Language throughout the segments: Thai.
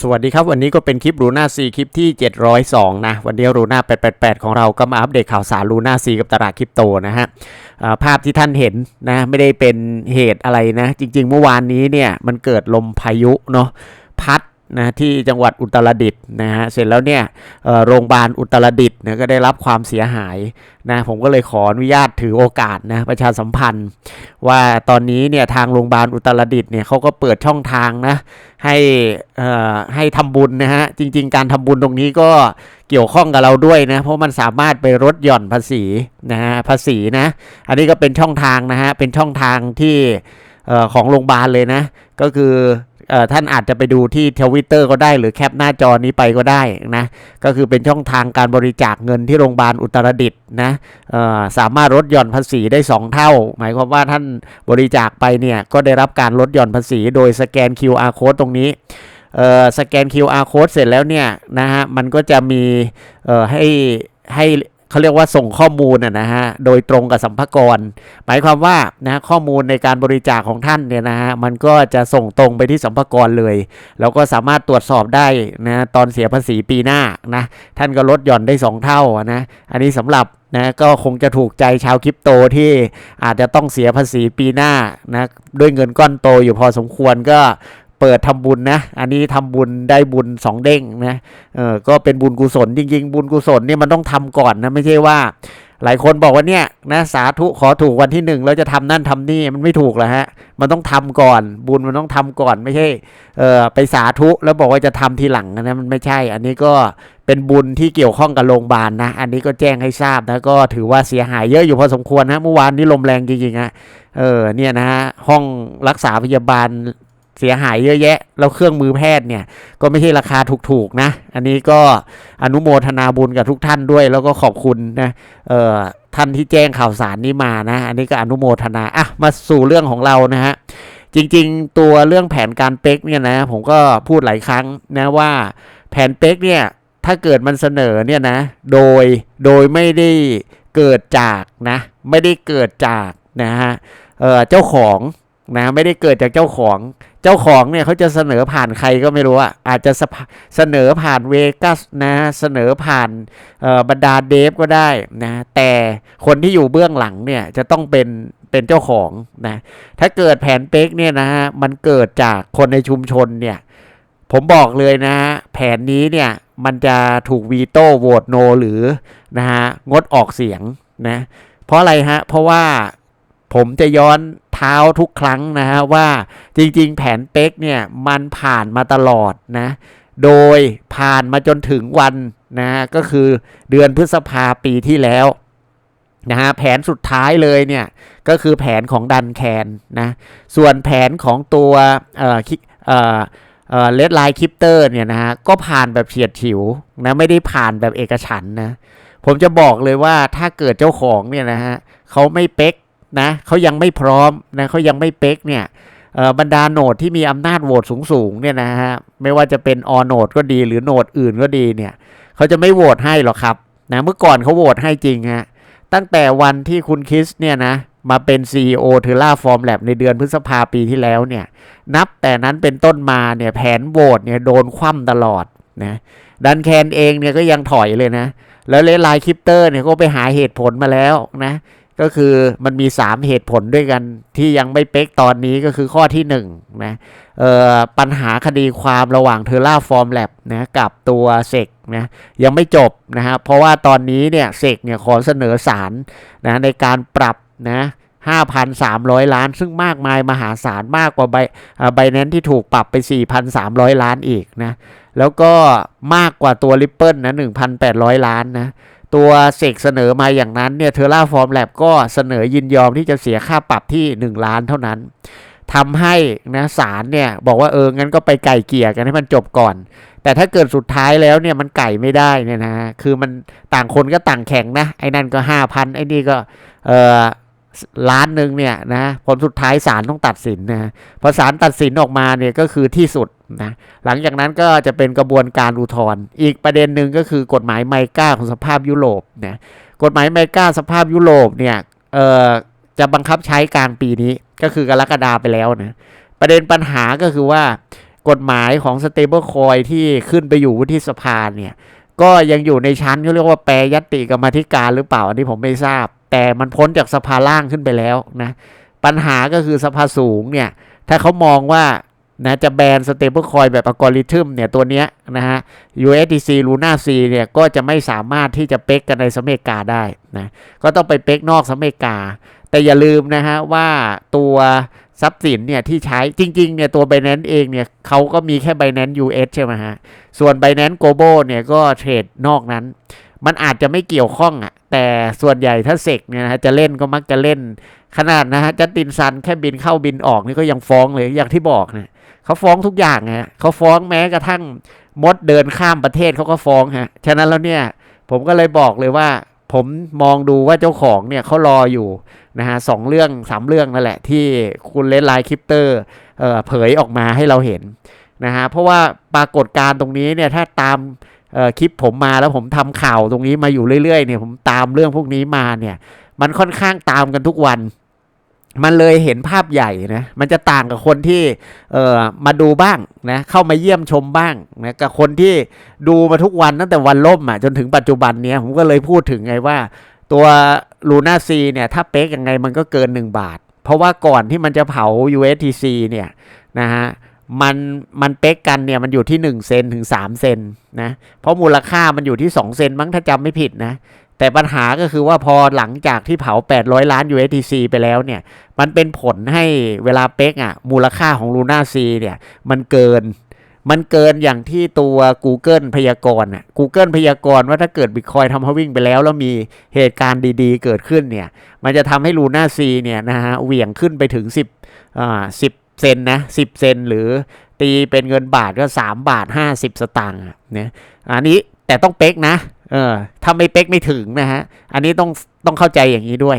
สวัสดีครับ วันนี้ก็เป็นคลิปรูน่าซีคลิปที่ 702 นะ วันนี้รูน่า888 ของเราก็มาอัปเดตข่าวสารรูน่าซีกับตลาดคริปโตนะฮะภาพที่ท่านเห็นนะ ไม่ได้เป็นเหตุอะไรนะ จริง ๆ เมื่อวานนี้เนี่ย มันเกิดลมพายุเนาะ นะที่จังหวัดอุตรดิตถ์นะฮะเสร็จแล้วเนี่ยโรงพยาบาลอุตรดิตถ์เนี่ยก็ได้รับความเสียหายนะผมก็เลยขออนุญาตถือโอกาสนะประชาสัมพันธ์ ว่าตอนนี้เนี่ยทางโรงพยาบาลอุตรดิตถ์เนี่ยเขาก็เปิดช่องทางนะให้อ่อให้ทำบุญนะฮะจริง ๆ การทำบุญตรงนี้ก็เกี่ยวข้องกับเราด้วยนะเพราะมันสามารถไปลดหย่อนภาษีนะฮะภาษีนะอันนี้ก็เป็นช่องทางนะฮะเป็นช่องทางที่เอ่อของโรงพยาบาลเลยนะก็คือ ท่านอาจจะไปดูที่ทวิตเตอร์ก็ได้หรือแคปหน้าจอนี้ไปก็ได้นะก็คือเป็นช่องทางการบริจาคเงินที่โรงพยาบาลอุตรดิตถ์นะสามารถลดหย่อนภาษีได้ 2 เท่า หมายความว่าท่านบริจาคไปเนี่ยก็ได้รับการลดหย่อนภาษี โดยสแกน QR code ตรงนี้สแกน QR code เสร็จแล้วเนี่ยนะฮะมันก็จะมีให้ให้ เขาเรียกว่าส่งข้อมูลนะนะฮะโดยตรงกับสัมภากร หมายความว่านะข้อมูลในการบริจาคของท่านเนี่ยนะฮะมันก็จะส่งตรงไปที่สัมภากรเลย แล้วก็สามารถตรวจสอบได้นะตอนเสียภาษีปีหน้านะท่านก็ลดหย่อนได้ 2 เท่านะอันนี้สำหรับนะก็คงจะถูกใจชาวคริปโตที่อาจจะต้องเสียภาษีปีหน้านะด้วยเงินก้อนโตอยู่พอสมควรก็ เปิดทำบุญนะ อันนี้ทำบุญได้บุญสองเด้งนะ เออ ก็เป็นบุญกุศลจริง ๆ บุญกุศลเนี่ยมันต้องทำก่อนนะ ไม่ใช่ว่า หลายคนบอกว่าเนี่ยนะสาธุขอถูกวันที่หนึ่งแล้วจะทำนั่นทำนี่มันไม่ถูกแล้วฮะ มันต้องทำก่อน บุญมันต้องทำก่อนไม่ใช่ เออไปสาธุแล้วบอกว่าจะทำทีหลังนะมันไม่ใช่ อันนี้ก็เป็นบุญที่เกี่ยวข้องกับโรงพยาบาลนะ อันนี้ก็แจ้งให้ทราบนะก็ถือว่าเสียหายเยอะอยู่พอสมควรนะเมื่อวานนี้ลมแรงจริงๆฮะเออเนี่ยนะฮะห้องรักษาพยาบาล เสียหายเยอะแยะ แล้วเครื่องมือแพทย์เนี่ย ก็ไม่ใช่ราคาถูกๆนะ อันนี้ก็อนุโมทนาบุญกับทุกท่านด้วย แล้วก็ขอบคุณนะเอ่อท่านที่แจ้งข่าวสารนี้มานะ อันนี้ก็อนุโมทนา อะ มาสู่เรื่องของเรานะฮะ จริงๆ ตัวเรื่องแผนการเป๊กเนี่ยนะ ผมก็พูดหลายครั้งนะว่าแผนเป๊กเนี่ย ถ้าเกิดมันเสนอเนี่ยนะ โดย โดยไม่ได้เกิดจากนะ ไม่ได้เกิดจากนะฮะเอ่อเจ้าของ นะไม่ได้เกิดจากเจ้าของ เจ้าของเนี่ยเขาจะเสนอผ่านใครก็ไม่รู้อะอาจจะสเสนอผ่านเวกัสนะเสนอผ่านเอ่อบรรดาเดฟก็ได้นะแต่คนที่อยู่เบื้องหลังเนี่ยจะต้องเป็นเป็นเจ้าของนะถ้าเกิดแผนเป๊กเนี่ยนะฮะมันเกิดจากคนในชุมชนเนี่ยผมบอกเลยนะฮะแผนนี้เนี่ยมันจะถูกวีโต้โหวตโนหรือนะฮะงดออกเสียงนะเพราะอะไรฮะเพราะว่าผมจะย้อน ท้าทุกครั้งนะฮะว่าจริงๆ แผนเป๊กเนี่ยมันผ่านมาตลอดนะโดยผ่านมาจนถึงวันนะก็คือเดือนพฤษภาปีที่แล้วนะฮะแผนสุดท้ายเลยเนี่ยก็คือแผนของดันแคนนะส่วนแผนของตัวเอ่อคิเอ่อเอ่อเลดไลน์คริปเตอร์เนี่ยนะฮะก็ผ่านแบบเฉียดฉิวนะไม่ได้ผ่านแบบเอกฉันนะผมจะบอกเลยว่าถ้าเกิดเจ้าของเนี่ยนะฮะเขาไม่เป๊ก นะเขายังไม่พร้อมนะเขายังไม่เป๊กเนี่ยบรรดาโหนดที่มีอำนาจโหวตสูงๆเนี่ยนะฮะไม่ว่าจะเป็นอโหนดก็ดีหรือโหนดอื่นก็ดีเนี่ยเขาจะไม่โหวตให้หรอกครับนะเมื่อก่อนเขาโหวตให้จริงฮะตั้งแต่วันที่คุณคิสเนี่ยนะมาเป็น CEO เทล่าฟอร์มแลบในเดือนพฤษภาปีที่แล้วเนี่ยนับแต่นั้นเป็นต้นมาเนี่ยแผนโหวตเนี่ยโดนคว่ำตลอดนะดันแคนเองเนี่ยก็ยังถอยเลยนะ แล้วเลไลน์คริปเตอร์เนี่ยก็ไปหาเหตุผลมาแล้วนะ ก็คือมันมี 3 เหตุผลด้วยกันที่ยังไม่เป๊กตอนนี้ก็คือข้อที่1นะเอ่อปัญหาคดีความระหว่างเทอร่าฟอร์มแลบนะกับตัวเซกนะยังไม่จบนะฮะเพราะว่าตอนนี้เนี่ยเซกเนี่ยขอเสนอสารนะในการปรับนะ5,300 ล้าน ซึ่งมากมายมหาศาลมากกว่าใบใบนั้นที่ถูกปรับไป 4,300 ล้านอีกนะแล้วก็มากกว่าตัวริปเปิลนะ1,800 ล้านนะ ตัวเสกเสนอมาอย่างนั้นเนี่ยเทอร่าฟอร์มแลบก็เสนอยินยอมที่จะเสียค่าปรับที่ 1 ล้านเท่านั้นทำให้นะศาลเนี่ยบอกว่าเอองั้นก็ไปไก่เกี่ยกันให้มันจบก่อน แต่ถ้าเกิดสุดท้ายแล้วเนี่ยมันไก่ไม่ได้เนี่ยนะคือมันต่างคนก็ต่างแข่งนะไอ้นั่นก็ห้าพันไอ้นี่ก็เออล้านหนึ่งเนี่ยนะผลสุดท้ายศาลต้องตัดสินนะพอศาลตัดสินออกมาเนี่ยก็คือที่สุด นะหลังจากนั้นก็จะเป็นกระบวนการอุทธรณ์อีกประเด็นหนึ่งก็คือกฎหมายไมก้าของสภาพยุโรปนะกฎหมายไมก้าสภาพยุโรปเนี่ยเอ่อจะบังคับใช้กลางปีนี้ก็คือกรกฎาไปแล้วนะประเด็นปัญหาก็คือว่ากฎหมายของ stable coin ที่ขึ้นไปอยู่วุฒิสภาเนี่ยก็ยังอยู่ในชั้นเขาเรียกว่าแปรยตติกรรมธิการหรือเปล่าอันนี้ผมไม่ทราบ แต่มันพ้นจากสภาล่างขึ้นไปแล้วนะปัญหาก็คือสภาสูงเนี่ยถ้าเขามองว่า นะจะแบน stable coin แบบอัลกอริทึมเนี่ยตัวเนี้ยนะฮะ USDC Luna C เนี่ยก็จะไม่สามารถที่จะเป๊กกันในสเมกาได้นะก็ต้องไปเป๊กนอกสเมกา แต่อย่าลืมนะฮะว่าตัวทรัพย์สินเนี่ยที่ใช้จริงๆเนี่ยตัว Binance เองเนี่ยเขาก็มีแค่ Binance US ใช่ไหมฮะ ส่วน Binance Global เนี่ยก็เทรดนอกนั้น มันอาจจะไม่เกี่ยวข้องอะ่ะแต่ส่วนใหญ่ถ้าเสกเนี่ยนะฮะจะเล่นก็มักจะเล่น ขนาดนะฮะจัตินซันแค่บินเข้าบินออกนี่ก็ยังฟ้องเลยอย่างที่บอกเนี่ย เขาฟ้องทุกอย่างฮะเขาฟ้องแม้กระทั่งมดเดินข้ามประเทศเขาก็ฟ้องฮะฉะนั้นแล้วเนี่ยผมก็เลยบอกเลยว่า ผมมองดูว่าเจ้าของเนี่ยเขารออยู่นะฮะสองเรื่องสามเรื่องนั่นแหละ ที่คุณเลนไลน์คริปเตอร์เออเผยออกมาให้เราเห็นนะฮะเพราะว่าปรากฏการณ์ตรงนี้เนี่ยถ้าตามคลิปผมมาแล้วผมทำข่าวตรงนี้มาอยู่เรื่อยๆเนี่ยผมตามเรื่องพวกนี้มาเนี่ย มันค่อนข้างตามกันทุกวัน มันเลยเห็นภาพใหญ่นะ มันจะต่างกับคนที่เอ่อมาดูบ้างนะ เข้ามาเยี่ยมชมบ้างนะกับคนที่ดูมาทุกวันตั้งแต่วันล่มอะจนถึงปัจจุบันเนี้ยผมก็เลยพูดถึงไงว่า ตัวลูน่าซีเนี่ย ถ้าเป๊กยังไงมันก็เกิน 1 บาท เพราะว่าก่อนที่มันจะเผา USTC เนี่ยนะฮะมันมันเป๊กกันเนี่ยมันอยู่ที่ 1 เซนถึง 3 เซนนะ เพราะมูลค่ามันอยู่ที่ 2 เซนมั้งถ้าจำไม่ผิดนะแต่ปัญหาก็คือว่าพอหลังจากที่เผา 800 ล้าน USDC ไปแล้วเนี่ย มันเป็นผลให้เวลาเป๊กอะ มูลค่าของ Luna C เนี่ย มันเกิน มันเกินอย่างที่ตัว Google พยากรณ์อะ Google พยากรณ์ว่าถ้าเกิด Bitcoin ทำให้วิ่งไปแล้ว แล้วมีเหตุการณ์ดีๆ เกิดขึ้นเนี่ย มันจะทำให้ Luna C เนี่ยนะฮะ เหวี่ยงขึ้นไปถึง 10อ่า10 เซนนะ 10 เซนหรือตีเป็นเงินบาทก็ 3 บาท 50 สตางค์อะเนี่ยอันนี้แต่ต้องเป๊กนะ เออถ้าไม่เป๊กไม่ถึงนะฮะ อันนี้ต้องต้องเข้าใจอย่างนี้ด้วย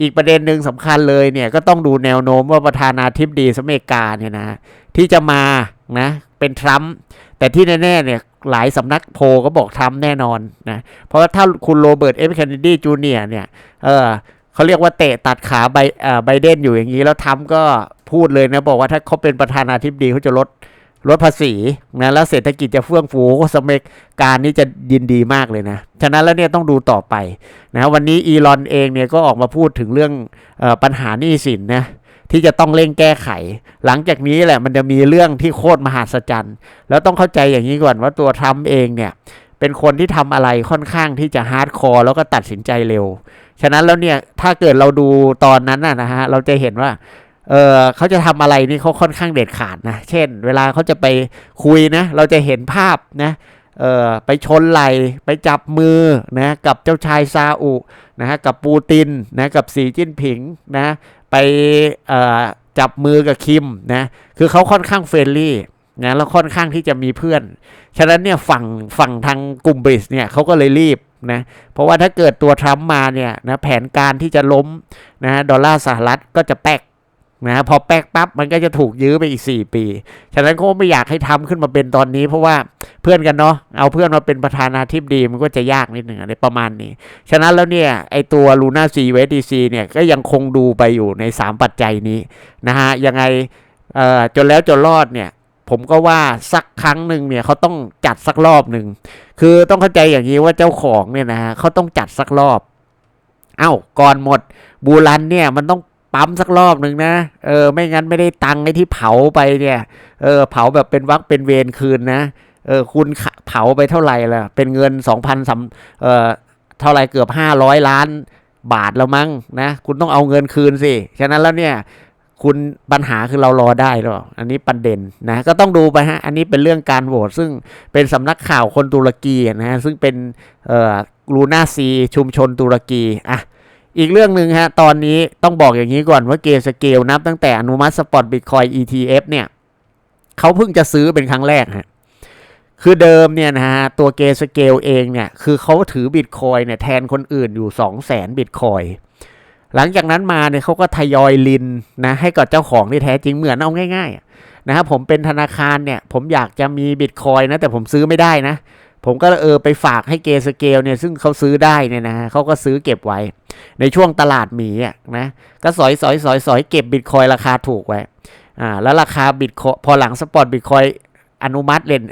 อีกประเด็นหนึ่งสำคัญเลยเนี่ยก็ต้องดูแนวโน้มว่าประธานาธิบดีสหรัฐอเมริกาเนี่ยนะที่จะมานะเป็นทรัมป์แต่ที่แน่ๆเนี่ยหลายสำนักโพลก็บอกทรัมป์แน่นอนนะเพราะว่าถ้าคุณโรเบิร์ตเอฟเคนเนดีจูเนียร์เนี่ยเออเขาเรียกว่าเตะตัดขาไบเออไบเดนอยู่อย่างนี้แล้วทรัมป์ก็พูดเลยนะบอกว่าถ้าเขาเป็นประธานาธิบดีเขาจะลด ลดภาษีนะแล้วเศรษฐกิจจะเฟื่องฟูสเมกการนี้จะยินดีมากเลยนะ ฉะนั้นแล้วเนี่ยต้องดูต่อไปนะวันนี้อีลอนเองเนี่ยก็ออกมาพูดถึงเรื่องออปัญหาหนี้สินนะที่จะต้องเร่งแก้ไข หลังจากนี้แหละมันจะมีเรื่องที่โคตรมหาศจรรย์แล้วต้องเข้าใจอย่างนี้ก่อนว่าตัวทรัมป์เองเนี่ยเป็นคนที่ทำอะไรค่อนข้างที่จะฮาร์ดคอร์แล้วก็ตัดสินใจเร็ว ฉะนั้นแล้วเนี่ยถ้าเกิดเราดูตอนนั้นนะนะฮะเราจะเห็นว่า เออเขาจะทำอะไรนี่เขาค่อนข้างเด็ดขาดนะ เช่น เวลาเขาจะไปคุยนะ เราจะเห็นภาพนะเออไปชนไหลไปจับมือนะกับเจ้าชายซาอุนะฮะกับปูตินนะกับสีจิ้นผิงนะไปเอ่อจับมือกับคิมนะคือเขาค่อนข้างเฟรนลี่นะแล้วค่อนข้างที่จะมีเพื่อน ฉะนั้นเนี่ยฝั่งฝั่งทางกลุ่มบริสเนี่ยเขาก็เลยรีบนะเพราะว่าถ้าเกิดตัวทรัมป์มาเนี่ยนะแผนการที่จะล้มนะดอลลาร์สหรัฐก็จะแป๊ก นะพอแป๊กปั๊บมันก็จะถูกยื้อไปอีก 4 ปี ฉะนั้นเขาไม่อยากให้ทำขึ้นมาเป็นตอนนี้ เพราะว่าเพื่อนกันเนาะเอาเพื่อนมาเป็นประธานาธิบดีมันก็จะยากนิดหนึ่งอะไรประมาณนี้ ฉะนั้นแล้วเนี่ยไอตัวลูน่าซีเวดีซีเนี่ยก็ยังคงดูไปอยู่ใน 3 ปัจจัยนี้นะฮะยังไงเอ่อจนแล้วจนรอดเนี่ยผมก็ว่าสักครั้งหนึ่งเนี่ยเขาต้องจัดสักรอบหนึ่งคือต้องเข้าใจอย่างนี้ว่าเจ้าของเนี่ยนะฮะเขาต้องจัดสักรอบ เอ้าก่อนหมดบูรันเนี่ยมันต้อง ปั๊มสักรอบหนึ่งนะ เออ ไม่งั้นไม่ได้ตังค์ไอ้ที่เผาไปเนี่ย เออ เผาแบบเป็นวักเป็นเวรคืนนะ เออ คุณเผาไปเท่าไหร่ล่ะ เป็นเงินสองพันสามเออเท่าไหร่เกือบห้าร้อยล้านบาทแล้วมั้งนะ คุณต้องเอาเงินคืนสิ ฉะนั้นแล้วเนี่ย คุณปัญหาคือเรารอได้หรอ อันนี้ประเด็นนะ ก็ต้องดูไปฮะ อันนี้เป็นเรื่องการโหวตซึ่งเป็นสำนักข่าวคนตุรกีนะฮะ ซึ่งเป็นเอ่อลูน่าซีชุมชนตุรกี อะ อีกเรื่องหนึ่งฮะ ตอนนี้ต้องบอกอย่างนี้ก่อนว่าเกสเกลนับตั้งแต่อนุมัติสปอตบิตคอย ETF เนี่ยเขาเพิ่งจะซื้อเป็นครั้งแรกฮะคือเดิมเนี่ยนะฮะตัวเกสเกลเองเนี่ยคือเขาถือบิตคอยเนี่ยแทนคนอื่นอยู่ 2 0 0 0 0 0บิตคอยหลังจากนั้นมาเนี่ยเขาก็ทยอยลินนะให้กับเจ้าของที่แท้จริงเหมือนเอาง่ายๆนะครับผมเป็นธนาคารเนี่ยผมอยากจะมีบิตคอยนะแต่ผมซื้อไม่ได้นะ ผมก็เออไปฝากให้เกสเกลเนี่ยซึ่งเขาซื้อได้เนี่ยนะฮะเขาก็ซื้อเก็บไว้ ในช่วงตลาดหมีอะนะก็สอยสอยสอยสอยเก็บบิตคอยราคาถูกไว้อ่าแล้วราคาบิตคอยพอหลังสปอร์ตบิตคอยอนุมัติเล่น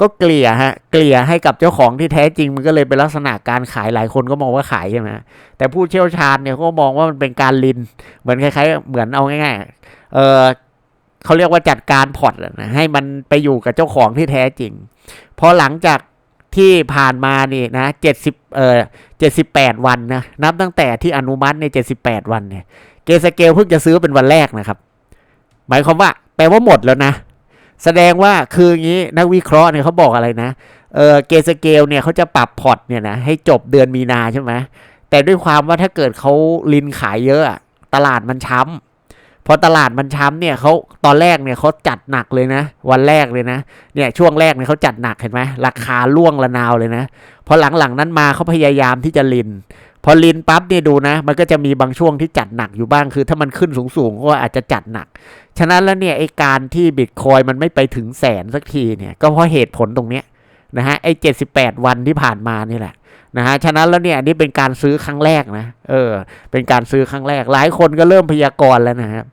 ก็เกลี่ยฮะเกลี่ยให้กับเจ้าของที่แท้จริง มันก็เลยเป็นลักษณะการขายหลายคนก็มองว่าขายใช่ไหมแต่ผู้เชี่ยวชาญเนี่ยเขาก็มองว่ามันเป็นการลิน เหมือนคล้ายๆ เหมือนเอาง่ายๆเออเขาเรียกว่าจัดการพอร์ตนะให้มันไปอยู่กับเจ้าของที่แท้จริง พอหลังจาก ที่ผ่านมานี่นะเจ็ดสิบเอ่อเจ็ดสิบแปดวันนะนับตั้งแต่ที่อนุมัติในเจ็ดสิบแปดวันเนี่ยเกสเกลเพิ่งจะซื้อเป็นวันแรกนะครับ หมายความว่าแปลว่าหมดแล้วนะ แสดงว่าคืออย่างนี้นักวิเคราะห์เนี่ยเขาบอกอะไรนะเออเกสเกลเนี่ยเขาจะปรับพอร์ตเนี่ยนะให้จบเดือนมีนาใช่ไหมแต่ด้วยความว่าถ้าเกิดเขาลินขายเยอะอะตลาดมันช้ำ พอตลาดมันช้ำเนี่ยเขาตอนแรกเนี่ยเขาจัดหนักเลยนะ วันแรกเลยนะเนี่ยช่วงแรกเนี่ยเขาจัดหนักเห็นไหมราคาล่วงระนาวเลยนะพอหลังๆนั้นมาเขาพยายามที่จะลิน พอลินปั๊บเนี่ยดูนะ มันก็จะมีบางช่วงที่จัดหนักอยู่บ้างคือ ถ้ามันขึ้นสูงๆก็อาจจะจัดหนัก ฉะนั้นแล้วเนี่ยไอการที่บิตคอยมันไม่ไปถึงแสนสักทีเนี่ยก็เพราะเหตุผลตรงเนี้ย นะฮะไอ้เจ็ดสิบแปดวันที่ผ่านมานี่แหละนะฮะฉะนั้นแล้วเนี่ยนี่เป็นการซื้อครั้งแรกนะเออเป็นการซื้อครั้งแรก หลายคนก็เริ่มพยากรณ์แล้วนะครับ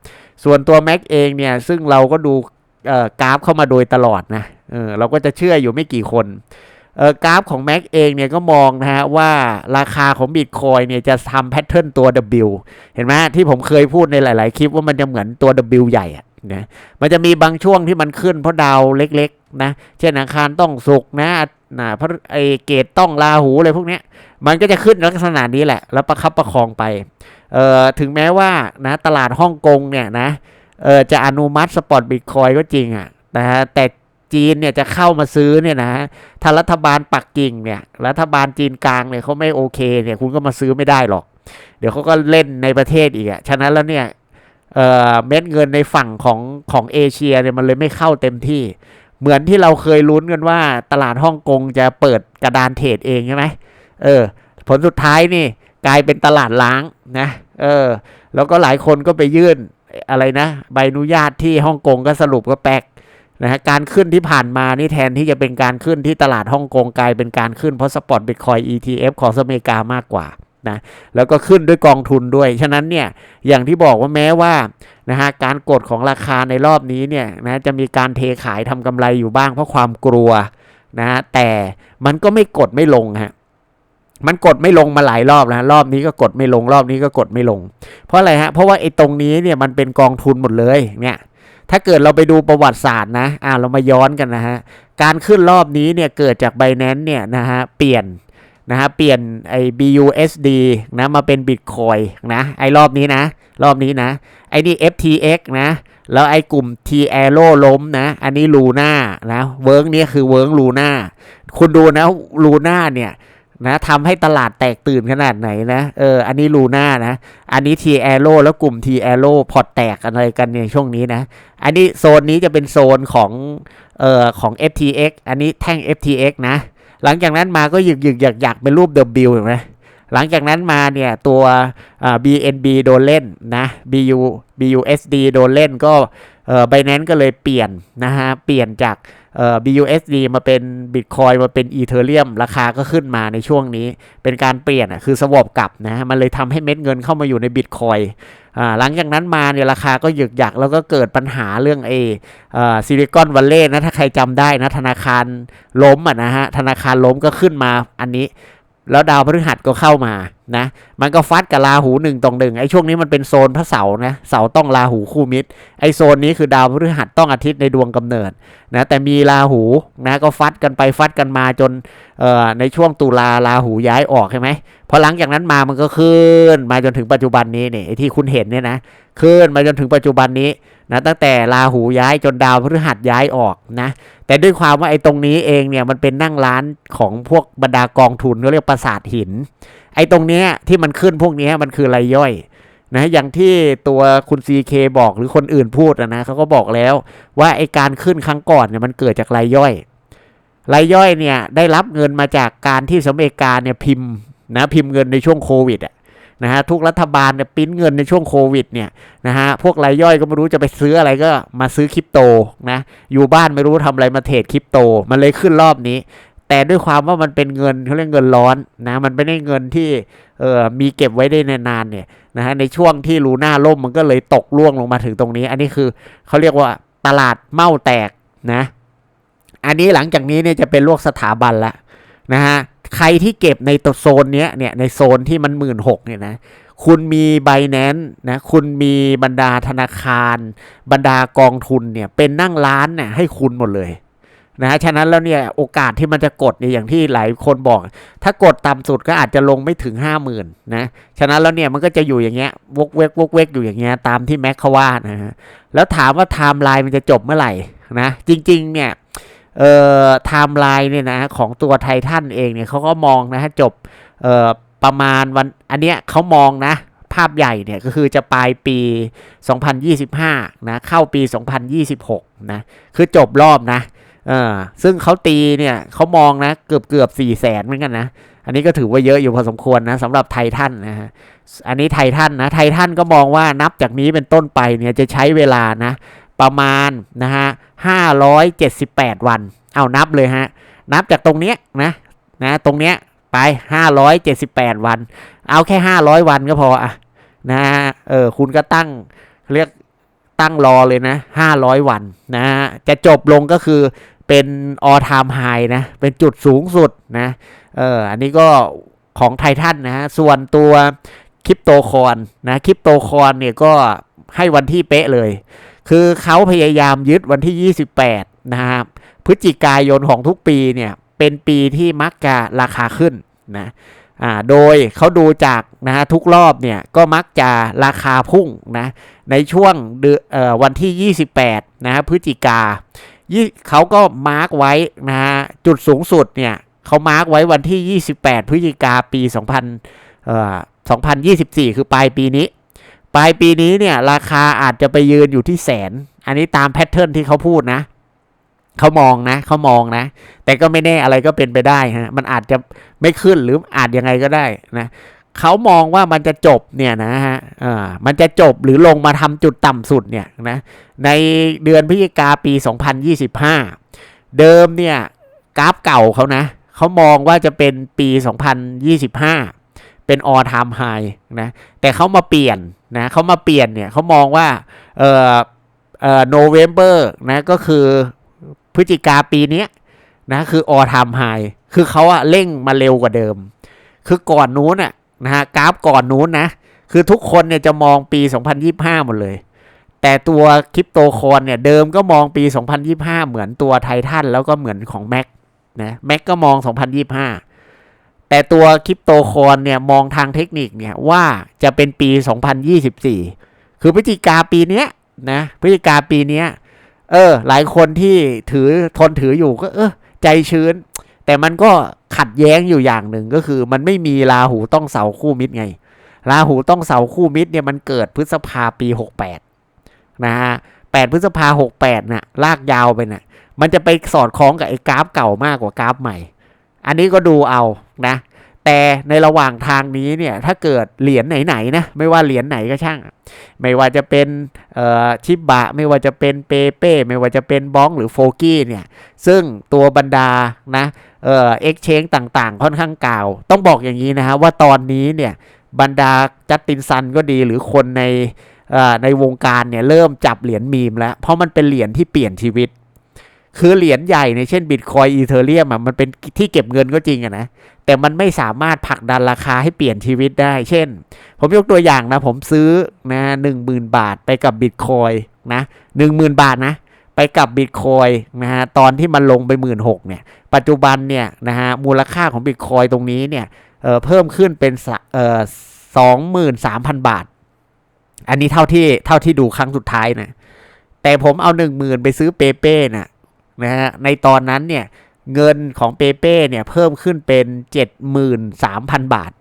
ส่วนตัวแม็กเองเนี่ยซึ่งเราก็ดูกราฟเข้ามาโดยตลอดนะเออเราก็จะเชื่ออยู่ไม่กี่คนเออกราฟของ Mac เองเนี่ยก็มองนะฮะว่าราคาของบิตคอยเนี่ยจะทำแพทเทิร์นตัว W เห็นไหมที่ผมเคยพูดในหลาย ๆ คลิปว่ามันจะเหมือนตัว W ใหญ่อะนะมันจะมีบางช่วงที่มันขึ้นเพราะดาวเล็กๆ นะเช่นอาคารต้องสุกนะนะเพราะไอเกตต้องลาหูอะไรพวกเนี้ย มันก็จะขึ้นลักษณะนี้แหละ แล้วประคับประคองไปเอ่อถึงแม้ว่านะตลาดฮ่องกงเนี่ยนะเออจะอนุมัติสปอร์ตบิตคอยก็จริงอะ่ะนะฮะแต่จีนเนี่ยจะเข้ามาซื้อเนี่ยนะถ้ารัฐบาลปักกิ่งเนี่ยรัฐบาลจีนกลางเนี่ยเขาไม่โอเคเนี่ยคุณก็มาซื้อไม่ได้หรอก เดี๋ยวเขาก็เล่นในประเทศอีกอะ่ะฉะนั้นแล้วเนี่ยเออเม็ดเงินในฝั่งของของเอเชียเนี่ยมันเลยไม่เข้าเต็มที่ เหมือนที่เราเคยลุ้นกันว่าตลาดฮ่องกงจะเปิดกระดานเทรดเองใช่ไหมเออ ผลสุดท้ายนี่กลายเป็นตลาดล้างนะ เออ แล้วก็หลายคนก็ไปยื่นอะไรนะ ใบอนุญาตที่ฮ่องกงก็สรุปก็แปลกนะฮะการขึ้นที่ผ่านมานี่แทนที่จะเป็นการขึ้นที่ตลาดฮ่องกงกลายเป็นการขึ้นเพราะสปอร์ตบิตคอย ETF ของอเมกามากกว่า นะแล้วก็ขึ้นด้วยกองทุนด้วย ฉะนั้นเนี่ยอย่างที่บอกว่าแม้ว่านะฮะการกดของราคาในรอบนี้เนี่ยนะจะมีการเทขายทำกำไรอยู่บ้างเพราะความกลัวนะฮะแต่มันก็ไม่กดไม่ลงฮะมันกดไม่ลงมาหลายรอบแล้วรอบนี้ก็กดไม่ลงรอบนี้ก็กดไม่ลง เพราะอะไรฮะเพราะว่าไอ้ตรงนี้เนี่ยมันเป็นกองทุนหมดเลยเนี่ยถ้าเกิดเราไปดูประวัติศาสตร์นะอ่าเรามาย้อนกันนะฮะการขึ้นรอบนี้เนี่ยเกิดจาก b บ n a n c e เนี่ยนะฮะเปลี่ยน นะฮะเปลี่ยนไอ้ BUSD นะมาเป็น Bitcoin นะไอ้รอบนี้นะ รอบนี้นะ ไอ้นี่ FTX นะ แล้วไอ้กลุ่ม T a r o ล้มนะ อันนี้ Luna นะเวิร์กนี้คือเวิร์ก Luna คุณดูนะ Luna เนี่ยนะทำให้ตลาดแตกตื่นขนาดไหนนะ เออ อันนี้ Luna นะ อันนี้ T Arrow แล้วกลุ่ม T Arrow พอตแตกอะไรกันในช่วงนี้นะ อันนี้โซนนี้จะเป็นโซนของ เอ่อ ของ FTX อันนี้แท่ง FTX นะ หลังจากนั้นมาก็หยึกหยึกอยากอยากเป็นรูปเดิมบิลเห็นไหมหลังจากนั้นมาเนี่ยตัวอ่า BNB โดนเล่นนะ BU BUSD โดนเล่นก็เอ่อไบแนนก็เลยเปลี่ยนนะฮะเปลี่ยนจาก เอ่อ BUSD มาเป็น Bitcoin มาเป็น Ethereum ราคาก็ขึ้นมาในช่วงนี้ เป็นการเปลี่ยนอะคือสวอปกลับนะมันเลยทำให้เม็ดเงินเข้ามาอยู่ใน Bitcoin อ่าหลังจากนั้นมาเนี่ยราคาก็หยึกหยักแล้วก็เกิดปัญหาเรื่องเอซิลิคอนวัลเลย์นะถ้าใครจำได้นะธนาคารล้มอะนะฮะธนาคารล้มก็ขึ้นมาอันนี้ แล้วดาวพฤหัสก็เข้ามานะ มันก็ฟัดกับราหูหนึ่งตรงหนึ่งไอ้ช่วงนี้มันเป็นโซนพระเสาร์นะเสาต้องราหูคู่มิตรไอ้โซนนี้คือดาวพฤหัสต้องอาทิตย์ในดวงกำเนิดนะแต่มีราหูนะก็ฟัดกันไปฟัดกันมาจนเอ่อในช่วงตุลาราหูย้ายออกใช่ไหมพอหลังจากนั้นมามันก็ขึ้นมาจนถึงปัจจุบันนี้เนี่ยที่คุณเห็นเนี่ยนะขึ้นมาจนถึงปัจจุบันนี้ นะตั้งแต่ราหูย้ายจนดาวพฤหัสย้ายออกนะแต่ด้วยความว่าไอ้ตรงนี้เองเนี่ยมันเป็นนั่งร้านของพวกบรรดากองทุนเขาเรียกปราสาทหิน ไอ้ตรงเนี้ยที่มันขึ้นพวกนี้มันคือรายย่อยนะอย่างที่ตัวคุณ CK บอกหรือคนอื่นพูดอะนะเขาก็บอกแล้วว่าไอ้การขึ้นครั้งก่อนเนี่ยมันเกิดจากรายย่อยรายย่อยเนี่ยได้รับเงินมาจากการที่สหรัฐอเมริกาเนี่ยพิมพ์นะพิมพ์เงินในช่วงโควิดอะ นะฮะทุกรัฐบาลเนี่ยปิ้นเงินในช่วงโควิดเนี่ยนะฮะพวกรายย่อยก็ไม่รู้จะไปซื้ออะไรก็มาซื้อคริปโตนะอยู่บ้านไม่รู้ทำอะไรมาเทรดคริปโต มันเลยขึ้นรอบนี้ แต่ด้วยความว่ามันเป็นเงินเขาเรียกเงินร้อนนะมันไม่ได้เงินที่เออมีเก็บไว้ได้นานๆเนี่ยนะฮะในช่วงที่ลูน่าล่มมันก็เลยตกล่วงลงมาถึงตรงนี้ อันนี้คือเขาเรียกว่าตลาดเมาแตกนะ อันนี้หลังจากนี้เนี่ยจะเป็นลกสถาบันละนะฮะ ใครที่เก็บในตัวโซนเนี้ยเนี่ยในโซนที่มันหมื่นหกเนี่ยนะคุณมีไบแนนนะคุณมีบรรดาธนาคาร บรรดากองทุนเนี่ยเป็นนั่งร้านเนี่ยให้คุณหมดเลยนะฮะฉะนั้นแล้วเนี่ยโอกาสที่มันจะกดเนี่ยอย่างที่หลายคนบอก ถ้ากดต่ำสุดก็อาจจะลงไม่ถึง 5 0,000นะฉะนั้นแล้วเนี่ยมันก็จะอยู่อย่างเงี้ยวกเวกวกเวกอยู่อย่างเงี้ยตามที่แม็กเขาว่านะฮะแล้วถามว่าไทม์ไลน์มันจะจบเมื่อไหร่นะจริงๆเนี่ย เอ่อไทม์ไลน์เนี่ยนะของตัวไททันเองเนี่ยเขาก็มองนะฮะจบเอ่อประมาณวันอันเนี้ยเขามองนะภาพใหญ่เนี่ยก็คือจะปลายปี 2025 นะเข้าปี 2026 นะคือจบรอบนะเออซึ่งเขาตีเนี่ยเขามองนะเกือบเกือบ4แสนเหมือนกันนะ อันนี้ก็ถือว่าเยอะอยู่พอสมควรนะสำหรับไททันนะฮะอันนี้ไททันนะไททันก็มองว่านับจากนี้เป็นต้นไปเนี่ยจะใช้เวลานะ ประมาณนะฮะ578วัน เอานับเลยฮะ นับจากตรงเนี้ยนะนะตรงเนี้ยไป578วัน เอาแค่500วันก็พออะนะฮะเออคุณก็ตั้งเรียกตั้งรอเลยนะ500วันนะฮะจะจบลงก็คือเป็น all time high นะ เป็นจุดสูงสุดนะเอออันนี้ก็ของไททันนะฮะส่วนตัวคริปโตคอนนะคริปโตคอนเนี่ยก็ให้วันที่เป๊ะเลย คือเขาพยายามยึดวันที่ 28 นะครับ พฤศจิกายนของทุกปีเนี่ย เป็นปีที่มักจะราคาขึ้นนะอ่าโดยเขาดูจากนะฮะทุกรอบเนี่ยก็มักจะราคาพุ่งนะในช่วงเดือเอ่อวันที่ 28 นะฮะพฤศจิกายี่เขาก็มาร์กไว้นะฮะจุดสูงสุดเนี่ยเขามาร์กไว้วันที่ 28 พฤศจิกาปี 2000เอ่อ2024 คือปลายปีนี้ ปลายปีนี้เนี่ย ราคาอาจจะไปยืนอยู่ที่แสน อันนี้ตามแพทเทิร์นที่เขาพูดนะเขามองนะเขามองนะ แต่ก็ไม่แน่อะไรก็เป็นไปได้ฮะมันอาจจะไม่ขึ้นหรืออาจยังไงก็ได้นะเขามองว่ามันจะจบเนี่ยนะฮะอ่ามันจะจบหรือลงมาทำจุดต่ำสุดเนี่ยนะในเดือนพฤศจิกาปี 2025 เดิมเนี่ยกราฟเก่าเขานะเขามองว่าจะเป็นปี 2025 เป็น all time high นะแต่เขามาเปลี่ยนนะเขามาเปลี่ยนเนี่ยเขามองว่าเอ่อเอ่อ November นะก็คือพฤศจิกาปีนี้นะคือ all time high คือเขาอะเร่งมาเร็วกว่าเดิม คือก่อนนู้นอะนะฮะกราฟก่อนนู้นนะ คือทุกคนเนี่ยจะมองปี 2025 หมดเลย แต่ตัวคริปโตคอนเนี่ยเดิมก็มองปี 2025 เหมือนตัวไททันแล้วก็เหมือนของแม็กนะแม็กก็มอง 2025 แต่ตัวคริปโตคอนเนี่ยมองทางเทคนิคเนี่ยว่าจะเป็นปี 2024 คือพฤศจิกาปีเนี้ยนะพฤศจิกาปีเนี้ยเออ หลายคนที่ถือทนถืออยู่ก็ เออ ใจชื้น แต่มันก็ขัดแย้งอยู่อย่างหนึ่งก็คือ มันไม่มีราหูต้องเสาคู่มิตรไง ราหูต้องเสาคู่มิตรเนี่ยมันเกิดพฤษภาปี 68 นะฮะ8พฤษภา68น่ะลากยาวไปน่ะมันจะไปสอดคล้องกับไอ้กราฟเก่ามากกว่ากราฟใหม่ อันนี้ก็ดูเอา นะ แต่ในระหว่างทางนี้เนี่ยถ้าเกิดเหรียญไหนๆนะไม่ว่าเหรียญไหนก็ช่าง ไม่ว่าจะเป็นชิบะ ไม่ว่าจะเป็นเปเป้ไม่ว่าจะเป็นบ้องหรือโฟกี้เนี่ยซึ่งตัวบรรดานะเอ่อเชแนต่างๆ ค่อนข้างกล่าว ต้องบอกอย่างนี้นะฮะว่าตอนนี้เนี่ยบรรดาจัสตินซันก็ดีหรือคนในในวงการเนี่ยเริ่มจับเหรียญมีมแล้ว เพราะมันเป็นเหรียญที่เปลี่ยนชีวิต คือเหรียญใหญ่ในยเช่นบิตคอยอีเทเรียมอะมันเป็นที่เก็บเงินก็จริงอะนะแต่มันไม่สามารถผลักดันราคาให้เปลี่ยนชีวิตได้ เช่น ผมยกตัวอย่างนะผมซื้อนะหนึ่งหมื่นบาทไปกับบิตคอยนะหนึ่งหมื่นบาทนะไปกับบิตคอยนะฮะตอนที่มันลงไปหมื่นหกเนี่ยปัจจุบันเนี่ยนะฮะมูลค่าของบิตคอยตรงนี้เนี่ยเอ่อเพิ่มขึ้นเป็นสะเอ่อสองหมื่นสามพันบาท อันนี้เท่าที่เท่าที่ดูครั้งสุดท้ายนะแต่ผมเอาหนึ่งหมื่นไปซื้อเปเป้น่ะ นะฮะในตอนนั้นเนี่ยเงินของเปเป้เนี่ยเพิ่มขึ้นเป็น 73,000 บาท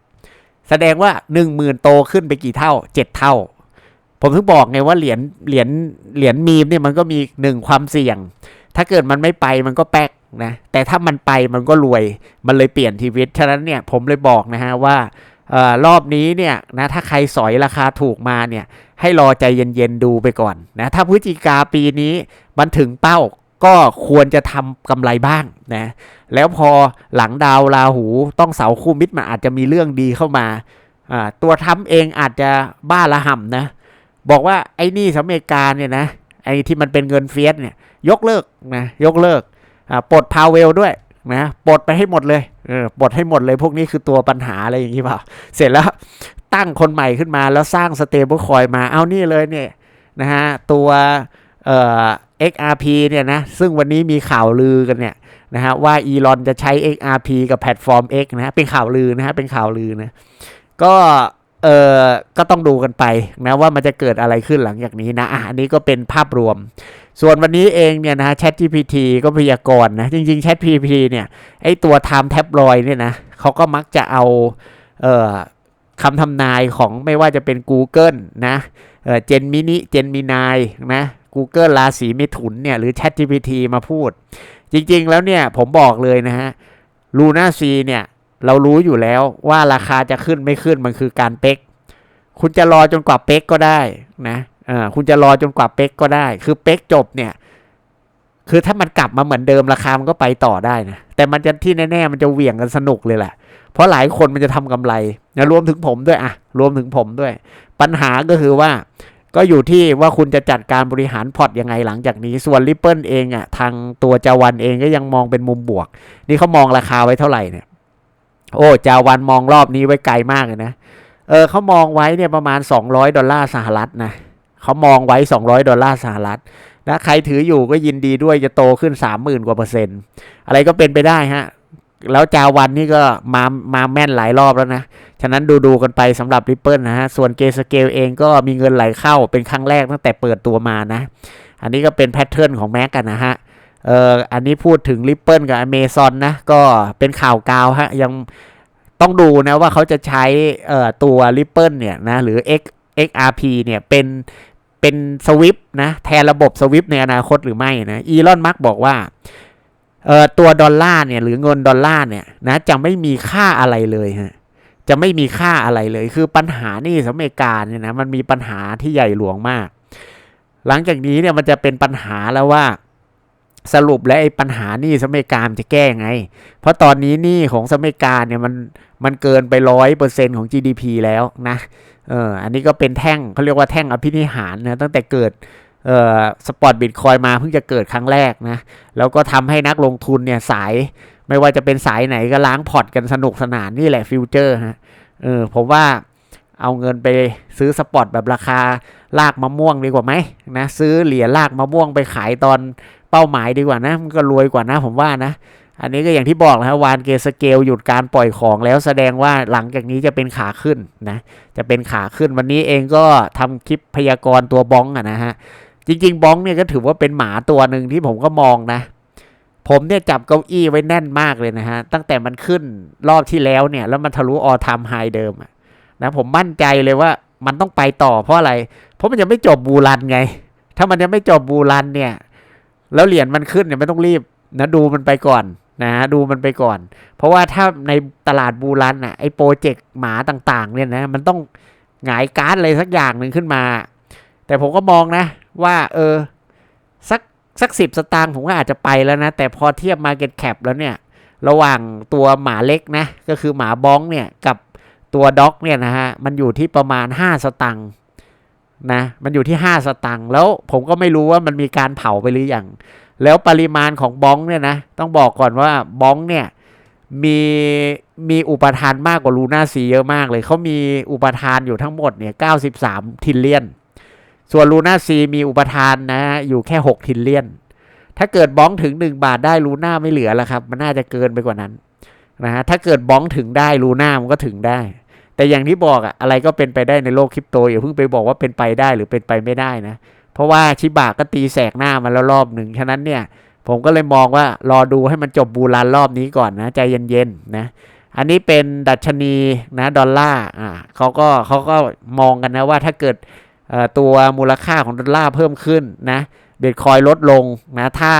แสดงว่า 10,000 โตขึ้นไปกี่เท่า 7 เท่า ผมถึงบอกไงว่าเหรียญเหรียญเหรียญมีมเนี่ยมันก็มีหนึ่งความเสี่ยง ถ้าเกิดมันไม่ไปมันก็แป๊กนะแต่ถ้ามันไปมันก็รวยมันเลยเปลี่ยนชีวิต ฉะนั้นเนี่ยผมเลยบอกนะฮะว่าออรอบนี้เนี่ยนะถ้าใครสอยราคาถูกมาเนี่ยให้รอใจเย็นๆดูไปก่อนนะถ้าพฤศจิกาปีนี้มันถึงเป้า ก็ควรจะทำกำไรบ้างนะแล้วพอหลังดาวราหูต้องเสาคู่มิตรมันอาจจะมีเรื่องดีเข้ามาตัวทำเองอาจจะบ้าระห่ำนะ บอกว่าไอ้นี่สหรัฐอเมริกาเนี่ยนะไอ้ที่มันเป็นเงินเฟียสเนี่ย ยกเลิกนะยกเลิกปลดพาวเวลด้วยนะปลดไปให้หมดเลยเออปลดให้หมดเลยพวกนี้คือตัวปัญหาอะไรอย่างนี้เปล่า เสร็จแล้วตั้งคนใหม่ขึ้นมาแล้วสร้างสเตเบิลคอยมาเอานี่เลยเนี่ยนะฮะตัวเอ่อ XRP เนี่ยนะซึ่งวันนี้มีข่าวลือกันเนี่ยนะฮะว่าอีลอนจะใช้ XRP กับแพลตฟอร์ม X นะฮะเป็นข่าวลือนะฮะเป็นข่าวลือนะก็เออก็ต้องดูกันไปนะว่ามันจะเกิดอะไรขึ้นหลังจากนี้นะอะอันนี้ก็เป็นภาพรวม ส่วนวันนี้เองเนี่ยนะฮะ ChatGPT ก็พยากรณ์นะจริงๆ ChatGPT เนี่ยไอตัว Time Tabloid เนี่ยนะเขาก็มักจะเอาเอ่อคำทำนายของไม่ว่าจะเป็น Google นะเออเจนมินิเจนมินายนะ Google ราศีมิถุนเนี่ยหรือ ChatGPT มาพูด จริงๆแล้วเนี่ยผมบอกเลยนะฮะ Luna C เนี่ยเรารู้อยู่แล้วว่าราคาจะขึ้นไม่ขึ้นมันคือการเป๊ก คุณจะรอจนกว่าเป๊กก็ได้นะเออคุณจะรอจนกว่าเป๊กก็ได้ คือเป๊กจบเนี่ย คือถ้ามันกลับมาเหมือนเดิมราคามันก็ไปต่อได้นะแต่มันจะที่แน่ๆมันจะเหวี่ยงกันสนุกเลยแหละเพราะหลายคนมันจะทำกำไรนะรวมถึงผมด้วยอะรวมถึงผมด้วย ปัญหาก็คือว่า ก็อยู่ที่ว่าคุณจะจัดการบริหารพอร์ตยังไงหลังจากนี้ ส่วนริปเปิลเองอะทางตัวจาวันเองก็ยังมองเป็นมุมบวก นี่เขามองราคาไว้เท่าไหร่เนี่ย โอ้จาวันมองรอบนี้ไว้ไกลมากเลยนะเออเขามองไว้เนี่ยประมาณ 200 ดอลลาร์สหรัฐนะเขามองไว้ 200 ดอลลาร์สหรัฐนะใครถืออยู่ก็ยินดีด้วยจะโตขึ้น 30,000 กว่าเปอร์เซ็นต์ อะไรก็เป็นไปได้ฮะ แล้วจาวันนี่ก็มามาแม่นหลายรอบแล้วนะ ฉะนั้นดูดูกันไปสำหรับ Ripple นะฮะ ส่วนเกสเกลเองก็มีเงินไหลเข้าเป็นครั้งแรกตั้งแต่เปิดตัวมานะ อันนี้ก็เป็นแพทเทิร์นของแม็กกันนะฮะเอ่ออันนี้พูดถึง Ripple กับ Amazon นะ ก็เป็นข่าวกาวฮะ ยังต้องดูนะว่าเขาจะใช้เอ่อตัว Ripple เนี่ยนะ หรือ X XRP เนี่ยเป็นเป็นสวิปนะ แทนระบบสวิปในอนาคตหรือไม่นะอีลอนมักบอกว่า เอ่อตัวดอลลาร์เนี่ยหรือเงินดอลลาร์เนี่ยนะจะไม่มีค่าอะไรเลยฮะจะไม่มีค่าอะไรเลย คือปัญหานี่สหรัฐอเมริกาเนี่ยนะมันมีปัญหาที่ใหญ่หลวงมาก หลังจากนี้เนี่ยมันจะเป็นปัญหาแล้วว่าสรุปแล้วไอ้ปัญหานี่สหรัฐอเมริกาจะแก้ไง เพราะตอนนี้นี่ของสหรัฐอเมริกาเนี่ยมันมันเกินไปร้อยเปอร์เซ็นของ GDP แล้วนะเอออันนี้ก็เป็นแท่งเขาเรียกว่าแท่งอภินิหารนะตั้งแต่เกิด สปอร์ตบิตคอยมาเพิ่งจะเกิดครั้งแรกนะ แล้วก็ทำให้นักลงทุนเนี่ยสายไม่ว่าจะเป็นสายไหนก็ล้างพอร์ตกันสนุกสนานนี่แหละฟิวเจอร์ฮะเออผมว่าเอาเงินไปซื้อสปอร์ตแบบราคาลากมะม่วงดีกว่าไหมนะซื้อเหรียญลากมะม่วงไปขายตอนเป้าหมายดีกว่านะมันก็รวยกว่านะผมว่านะ อันนี้ก็อย่างที่บอกนะฮะวานเกสเกลหยุดการปล่อยของแล้วแสดงว่าหลังจากนี้จะเป็นขาขึ้นนะจะเป็นขาขึ้นวันนี้เองก็ทำคลิปพยากรณ์ตัวบ้องอะนะฮะ จริงๆบ้องเนี่ยก็ถือว่าเป็นหมาตัวหนึ่งที่ผมก็มองนะ ผมเนี่ยจับเก้าอี้ไว้แน่นมากเลยนะฮะ ตั้งแต่มันขึ้นรอบที่แล้วเนี่ย แล้วมันทะลุออทามไฮเดิมนะผมมั่นใจเลยว่ามันต้องไปต่อเพราะอะไร เพราะมันยังไม่จบบูรันไง ถ้ามันยังไม่จบบูรันเนี่ย แล้วเหรียญมันขึ้นเนี่ยไม่ต้องรีบนะดูมันไปก่อนนะดูมันไปก่อน เพราะว่าถ้าในตลาดบูรันอะไอโปรเจกต์หมาต่างๆเนี่ยนะมันต้องหงายการ์ดอะไรสักอย่างหนึ่งขึ้นมา แต่ผมก็มองนะว่าเออสักสักสิบสตางค์ผมก็อาจจะไปแล้วนะ แต่พอเทียบ Market Cap แล้วเนี่ย ระหว่างตัวหมาเล็กนะ ก็คือหมาบ้องเนี่ย กับตัวด็อกเนี่ยนะฮะ มันอยู่ที่ประมาณ 5 สตังค์นะ มันอยู่ที่ 5 สตังค์แล้วผมก็ไม่รู้ว่ามันมีการเผาไปหรือยัง แล้วปริมาณของบ้องเนี่ยนะ ต้องบอกก่อนว่าบ้องเนี่ยมีมีอุปทานมากกว่าลูน่าซีเยอะมากเลย เขามีอุปทานอยู่ทั้งหมดเนี่ย 93 ทิลเลียน ส่วนลูน่าซีมีอุปทานนะ อยู่แค่ 6 ทิลเลียน ถ้าเกิดบ้องถึง 1 บาทได้ลูน่าไม่เหลือแล้วครับ มันน่าจะเกินไปกว่านั้นนะฮะถ้าเกิดบ้องถึงได้ลูน่ามันก็ถึงได้ แต่อย่างที่บอกอะอะไรก็เป็นไปได้ในโลกคริปโตอย่าเพิ่งไปบอกว่าเป็นไปได้หรือเป็นไปไม่ได้นะ เพราะว่าชิบะก็ตีแสกหน้ามาแล้วรอบหนึ่งฉะนั้นเนี่ยผมก็เลยมองว่ารอดูให้มันจบบูรันรอบนี้ก่อนนะ ใจเย็นๆนะอันนี้เป็นดัชนีนะดอลลาร์อ่าเขาก็เขาก็มองกันนะว่าถ้าเกิด ตัวมูลค่าของดอลลาร์เพิ่มขึ้นนะบิตคอยลดลงนะถ้า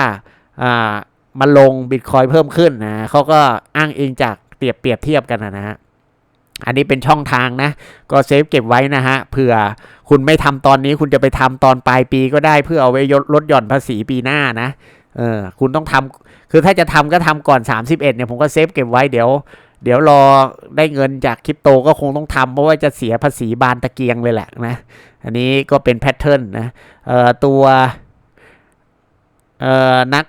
อ่ามันลงบิตคอยเพิ่มขึ้นนะเขาก็อ้างอิงจากเปรียบเปรียบเทียบกันนะฮะอันนี้เป็นช่องทางนะ ก็เซฟเก็บไว้นะฮะเผื่อคุณไม่ทำตอนนี้คุณจะไปทำตอนปลายปีก็ได้เพื่อเอาไว้ลดหย่อนภาษีปีหน้านะเออคุณต้องทำคือถ้าจะทำก็ทำก่อน 31เนี่ยผมก็เซฟเก็บไว้เดี๋ยว เดี๋ยวรอได้เงินจากคริปโตก็คงต้องทำเพราะว่าจะเสียภาษีบานตะเกียงเลยแหละนะ อันนี้ก็เป็นแพทเทิร์นนะตัวนัก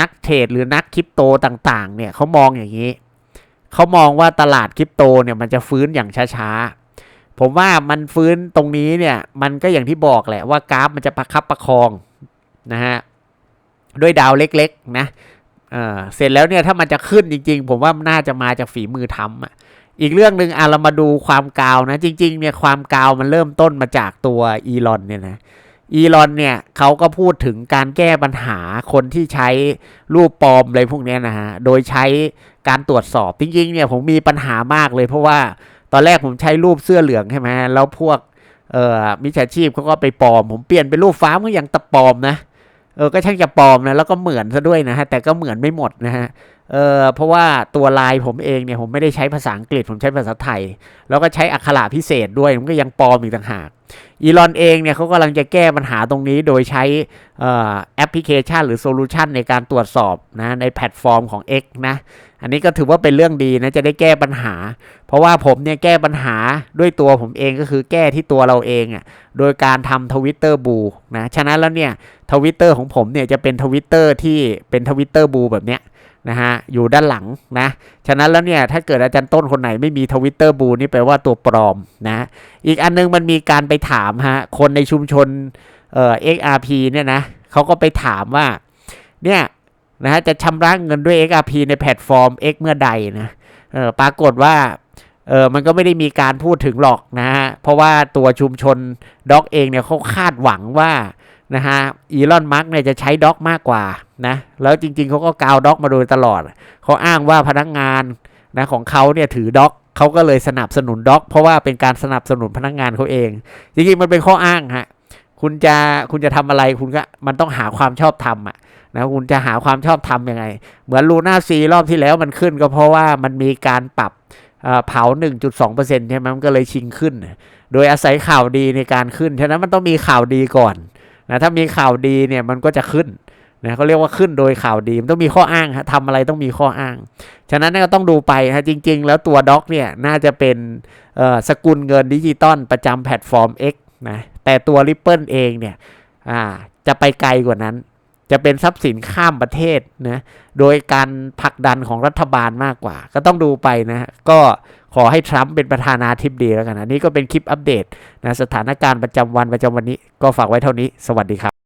นักเทรดหรือนักคริปโตต่าง ๆ เนี่ยเขามองอย่างนี้ เขามองว่าตลาดคริปโตเนี่ยมันจะฟื้นอย่างช้าๆ ผมว่ามันฟื้นตรงนี้เนี่ย มันก็อย่างที่บอกแหละว่ากราฟมันจะประคับประคองนะฮะด้วยดาวเล็กๆนะ เออเสร็จแล้วเนี่ยถ้ามันจะขึ้นจริง ๆ ผมว่าน่าจะมาจากฝีมือทำอะอีกเรื่องหนึ่งอะเรามาดูความกาวนะ จริง ๆ เนี่ยความกาวมันเริ่มต้นมาจากตัวอีลอนเนี่ยนะอีลอนเนี่ยเขาก็พูดถึงการแก้ปัญหาคนที่ใช้รูปปลอมอะไรพวกนี้นะฮะโดยใช้การตรวจสอบจริงๆเนี่ยผมมีปัญหามากเลย เพราะว่าตอนแรกผมใช้รูปเสื้อเหลืองใช่ไหมแล้วพวกเอ่อมิจฉาชีพเขาก็ไปปลอม ผมเปลี่ยนเป็นรูปฟ้ามก็ยังตะปลอมนะ เออก็ช่างจะปลอมนะแล้วก็เหมือนซะด้วยนะฮะแต่ก็เหมือนไม่หมดนะฮะ เออเพราะว่าตัวลายผมเองเนี่ยผมไม่ได้ใช้ภาษาอังกฤษผมใช้ภาษาไทย แล้วก็ใช้อักขระพิเศษด้วยมันก็ยังปลอมอีกต่างหากอีลอนเองเนี่ยเขากำลังจะแก้ปัญหาตรงนี้โดยใช้แอปพลิเคชันหรือโซลูชันในการตรวจสอบนะในแพลตฟอร์มของ X นะ อันนี้ก็ถือว่าเป็นเรื่องดีนะจะได้แก้ปัญหา เพราะว่าผมเนี่ยแก้ปัญหาด้วยตัวผมเองก็คือแก้ที่ตัวเราเองอะโดยการทำทวิตเตอร์บูนะฉะนั้นแล้วเนี่ยทวิตเตอร์ของผมเนี่ยจะเป็นทวิตเตอร์ที่เป็นทวิตเตอร์บูแบบเนี้ย นะฮะอยู่ด้านหลังนะฉะนั้นแล้วเนี่ยถ้าเกิดอาจารย์ต้นคนไหนไม่มีทวิตเตอร์บูนี่แปลว่าตัวปลอมนะอีกอันนึงมันมีการไปถามฮะคนในชุมชนเอ่อ XRP เนี่ยนะเขาก็ไปถามว่าเนี่ยนะฮะจะชำระเงินด้วย XRP ในแพลตฟอร์ม X เมื่อใดนะเออปรากฏว่าเออมันก็ไม่ได้มีการพูดถึงหรอกนะฮะเพราะว่าตัวชุมชนด็อกเองเนี่ยเขาคาดหวังว่า นะฮะอีลอนมัสเนี่ยจะใช้ด็อกมากกว่านะแล้วจริง ๆเขาก็กาวด็อกมาโดยตลอด เขาอ้างว่าพนักงานนะของเขาเนี่ยถือด็อกเขาก็เลยสนับสนุนด็อก เพราะว่าเป็นการสนับสนุนพนักงานเขาเอง จริงๆมันเป็นข้ออ้างฮะคุณจะคุณจะทำอะไรคุณก็มันต้องหาความชอบธรรมอะนะคุณจะหาความชอบธรรมยังไง เหมือนลูน่าซีรอบที่แล้วมันขึ้นก็เพราะว่ามันมีการปรับเอ่อเผา 1.2%ใช่ไหมมันก็เลยชิงขึ้น โดยอาศัยข่าวดีในการขึ้น ฉะนั้นมันต้องมีข่าวดีก่อน นะถ้ามีข่าวดีเนี่ยมันก็จะขึ้นนะเขาเรียกว่าขึ้นโดยข่าวดีมันต้องมีข้ออ้างฮะทำอะไรต้องมีข้ออ้าง ฉะนั้นก็ต้องดูไปฮะจริง ๆ แล้วตัวด็อกเนี่ยน่าจะเป็นสกุลเงินดิจิตอลประจำแพลตฟอร์ม X นะแต่ตัว Ripple เองเนี่ยจะไปไกลกว่านั้น จะเป็นทรัพย์สินข้ามประเทศนะโดยการผลักดันของรัฐบาลมากกว่า ก็ต้องดูไปนะฮะก็ ขอให้ทรัมป์เป็นประธานาธิบดีแล้วกันอันนี้ก็เป็นคลิปอัปเดตนะสถานการณ์ประจำวันประจำวันนี้ก็ฝากไว้เท่านี้ สวัสดีครับ